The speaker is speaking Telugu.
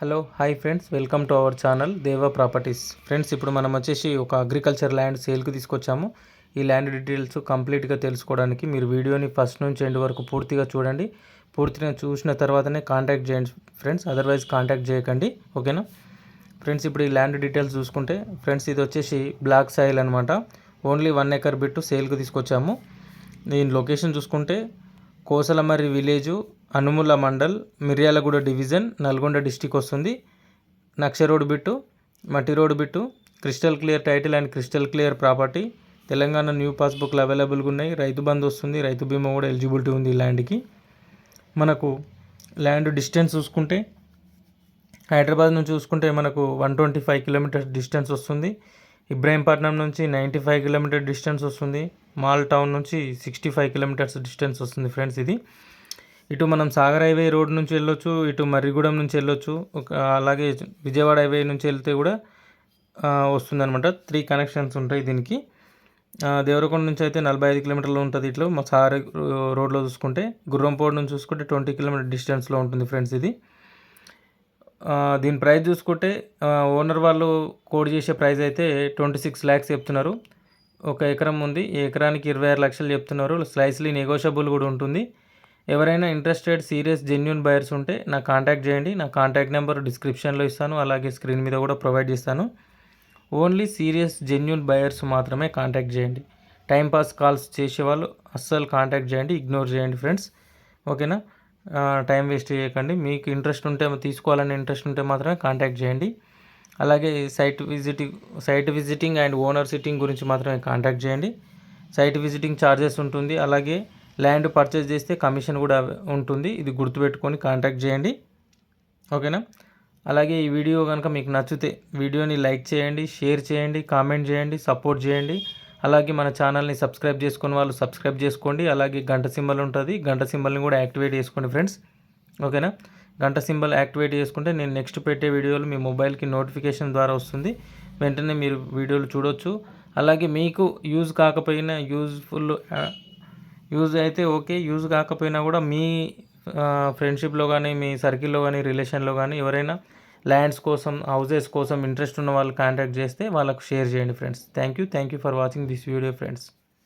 Hello hi friends. Welcome to our channel Deva properties. Friends ఇప్పుడు మనం వచ్చేసి ఒక అగ్రికల్చర్ ల్యాండ్ సేల్కి తీసుకొచ్చాము. ఈ ల్యాండ్ డీటెయిల్స్ కంప్లీట్గా తెలుసుకోవడానికి మీరు వీడియోని ఫస్ట్ నుంచి ఎండ్ వరకు పూర్తిగా చూడండి. పూర్తిగా చూసిన తర్వాతనే కాంటాక్ట్ చేయండి ఫ్రెండ్స్. అదర్వైజ్ కాంటాక్ట్ చేయకండి. ఓకేనా? ఫ్రెండ్స్ ఇప్పుడు ఈ ల్యాండ్ డీటెయిల్స్ చూసుకుంటే ఫ్రెండ్స్ ఇది వచ్చేసి బ్లాక్ సాయిల్ అనమాట ఓన్లీ వన్ ఎకర్ బిట్టు సేల్కి తీసుకొచ్చాము. దీని లొకేషన్ చూసుకుంటే Kosalamarri village Anumula mandal Miryalaguda division Nalgonda district వస్తుంది. నక్ష రోడ్ బిట్టు మట్టి road bit crystal clear title and crystal clear property. Telangana new పాస్బుక్లు అవైలబుల్గా ఉన్నాయి. రైతు బంధు వస్తుంది. రైతు బీమా కూడా ఎలిజిబిలిటీ ఉంది ల్యాండ్కి. మనకు ల్యాండ్ డిస్టెన్స్ చూసుకుంటే హైదరాబాద్ నుంచి చూసుకుంటే మనకు one twenty five kilometres distance వస్తుంది. ఇబ్రాహీంపట్నం నుంచి నైంటీ ఫైవ్ కిలోమీటర్ డిస్టెన్స్ వస్తుంది. మాల్ టౌన్ నుంచి సిక్స్టీ ఫైవ్ కిలోమీటర్స్ డిస్టెన్స్ వస్తుంది ఫ్రెండ్స్ ఇది. ఇటు మనం సాగర్ హైవే రోడ్ నుంచి వెళ్ళొచ్చు ఇటు మర్రిగూడెం నుంచి వెళ్ళొచ్చు ఒక అలాగే విజయవాడ హైవే నుంచి వెళ్తే కూడా వస్తుందన్నమాట. త్రీ కనెక్షన్స్ ఉంటాయి దీనికి. దేవరకొండ నుంచి అయితే నలభై ఐదు కిలోమీటర్లు ఉంటుంది ఇట్లా. మా సాగర్ రోడ్లో చూసుకుంటే గుర్రంపోడ్ నుంచి చూసుకుంటే ట్వంటీ కిలోమీటర్ డిస్టెన్స్లో ఉంటుంది ఫ్రెండ్స్ ఇది. దీని ప్రైస్ చూసుకుంటే ఓనర్ వాళ్ళు కోడ్ చేసే ప్రైస్ అయితే ట్వంటీ సిక్స్ ల్యాక్స్ చెప్తున్నారు. ఒక ఎకరం ఉంది. ఎకరానికి ఇరవై ఆరు లక్షలు చెప్తున్నారు. స్లైస్లీ నెగోషియబుల్ కూడా ఉంటుంది. ఎవరైనా ఇంట్రెస్టెడ్ సీరియస్ జెన్యున్ బయర్స్ ఉంటే నాకు కాంటాక్ట్ చేయండి. నా కాంటాక్ట్ నెంబర్ డిస్క్రిప్షన్లో ఇస్తాను. అలాగే స్క్రీన్ మీద కూడా ప్రొవైడ్ చేస్తాను. ఓన్లీ సీరియస్ జెన్యున్ బయర్స్ మాత్రమే కాంటాక్ట్ చేయండి. టైంపాస్ కాల్స్ చేసేవాళ్ళు అస్సలు కాంటాక్ట్ చేయండి. ఇగ్నోర్ చేయండి ఫ్రెండ్స్ ఓకేనా టైం వేస్ట్ చేయకండి. మీకు ఇంట్రెస్ట్ ఉంటే తీసుకోవాలని ఇంట్రెస్ట్ ఉంటే మాత్రమే కాంటాక్ట్ చేయండి. అలాగే site visiting site visiting and owner sitting గురించి మాత్రమే కాంటాక్ట్ చేయండి. సైట్ విజిటింగ్ ఛార్జెస్ ఉంటుంది. అలాగే ల్యాండ్ పర్చేస్ చేస్తే కమిషన్ కూడా ఉంటుంది. ఇది గుర్తుపెట్టుకొని కాంటాక్ట్ చేయండి. ఓకేనా? అలాగే ఈ వీడియో కనుక మీకు నచ్చితే వీడియోని లైక్ చేయండి షేర్ చేయండి కామెంట్ చేయండి సపోర్ట్ చేయండి. అలాగే మన ఛానల్ని సబ్స్క్రైబ్ చేసుకుని వాళ్ళు సబ్స్క్రైబ్ చేసుకోండి. అలాగే గంట సింబల్ ఉంటుంది. గంట సింబల్ని కూడా యాక్టివేట్ చేసుకోండి ఫ్రెండ్స్. ఓకేనా? గంట సింబల్ యాక్టివేట్ చేసుకుంటే నేను నెక్స్ట్ పెట్టే వీడియోలు మీ మొబైల్కి నోటిఫికేషన్ ద్వారా వస్తుంది. వెంటనే మీరు వీడియోలు చూడొచ్చు. అలాగే మీకు యూజ్ కాకపోయినా యూజ్ఫుల్ యూజ్ అయితే ఓకే. యూజ్ కాకపోయినా కూడా మీ ఫ్రెండ్షిప్లో కానీ మీ సర్కిల్లో కానీ రిలేషన్లో కానీ ఎవరైనా ల్యాండ్స్ కోసం హౌజెస్ కోసం ఇంట్రెస్ట్ ఉన్న వాళ్ళు కాంటాక్ట్ చేస్తే వాళ్ళకు షేర్ చేయండి friends. Thank you. Thank you for watching this video friends.